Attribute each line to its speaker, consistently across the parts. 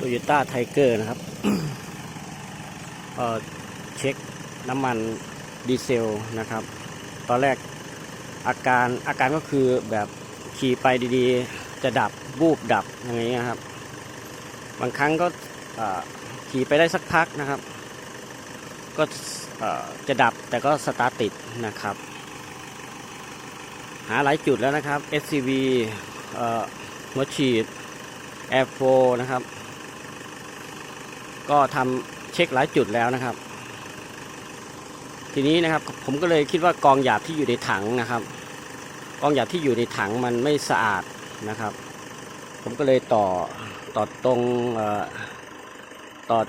Speaker 1: โตโยต้าไทเกอร์นะครับเเช็คน้ำมันดีเซลนะครับ ตอนแรกอาการอาการก็คือแบบขี่ไปดีๆ จะดับบูบดับอย่างเงี้ยครับ บางครั้งก็ขี่ไปได้สักพักนะครับ ก็จะดับแต่ก็สตาร์ติดนะครับ หาหลายจุดแล้วนะครับ SCV หัวฉีด Air 4นะครับ ก็ทำเช็คหลายจุดแล้วนะครับ ทีนี้นะครับผมก็เลยคิดว่ากองหยาบที่อยู่ในถังนะครับ กองหยาบที่อยู่ในถังมันไม่สะอาดนะครับ ผมก็เลยต่อต่อตรงต่อ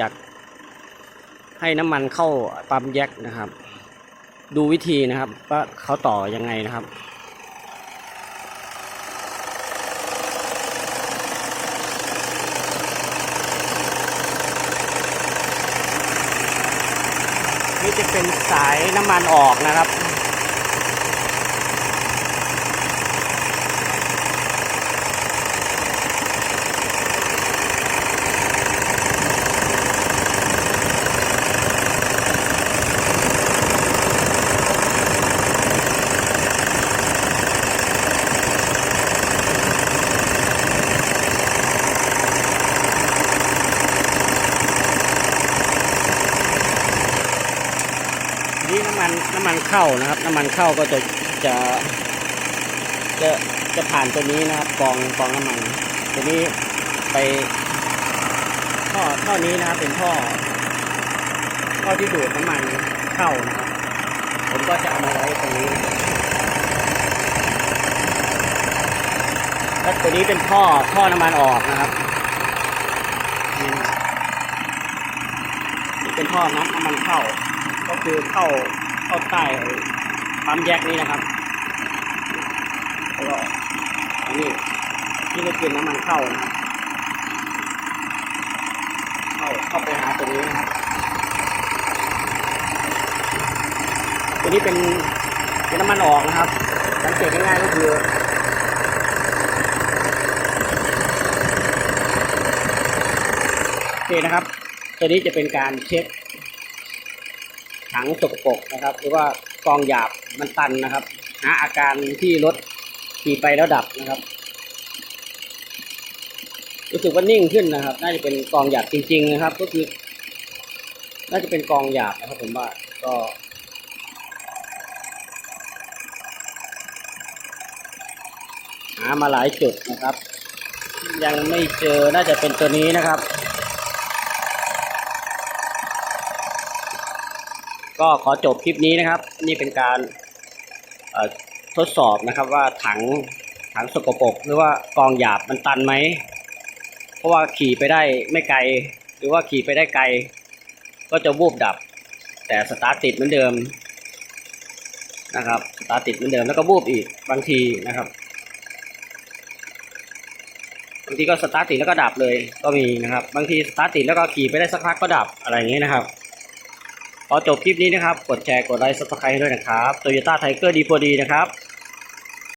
Speaker 1: จากให้น้ำมันเข้าปั๊มแยกนะครับ ดูวิธีนะครับว่าเขาต่อยังไงนะครับ นี่จะเป็นสายน้ำมันออกนะครับ นี่น้ำมันน้ำมันเข้านะครับ น้ำมันเข้าก็จะจะจะจะผ่านตัวนี้นะครับกองกองน้ำมัน ตัวนี้ไปท่อท่อนี้นะครับเป็นท่อท่อที่ดูดน้ำมันเข้านะครับผมก็จะเอามาไว้ตรงนี้แล้วตัวนี้เป็นท่อท่อน้ำมันออกนะครับนี่นะครับนี่เป็นท่อน้ำน้ำมันเข้า ก็คือเข้าเข้าใต้ปั๊มแยกนี้นะครับแล้วก็อันนี้นี่ก็คือน้ำมันเข้านะครับเข้าเข้าไปหาตรงนี้นะครับตัวนี้เป็นเป็นน้ำมันออกนะครับ สังเกตง่ายๆก็คือโอเคนะครับ ตัวนี้จะเป็นการเช็ค ถังสกปรกนะครับ หรือว่ากองหยาบมันตันนะครับ หาอาการที่รถขี่ไปแล้วดับนะครับ รู้สึกว่านิ่งขึ้นนะครับ น่าจะเป็นกองหยาบจริง ๆ นะครับ ก็คือ น่าจะเป็นกองหยาบนะครับ ผมว่าก็หามาหลายจุดนะครับ ยังไม่เจอน่าจะเป็นตัวนี้นะครับ ก็ขอจบคลิปนี้นะครับ นี่เป็นการทดสอบนะครับว่าถังถังสกปรกหรือว่ากองหยาบมันตันไหม เพราะว่าขี่ไปได้ไม่ไกล หรือว่าขี่ไปได้ไกล ก็จะวูบดับ แต่สตาร์ทติดเหมือนเดิมนะครับสตาร์ทติดเหมือนเดิมแล้วก็วูบอีกบางทีนะครับบางทีก็สตาร์ทติดแล้วก็ดับเลยก็มีนะครับ บางทีสตาร์ทติดแล้วก็ขี่ไปได้สักพักก็ดับอะไรอย่างนี้นะครับ พอจบคลิปนี้นะครับ กดแชร์ กดไลค์ซับสไครต์ให้ด้วยนะครับโตโยต้าไทเกอร์ดีพอดีนะครับ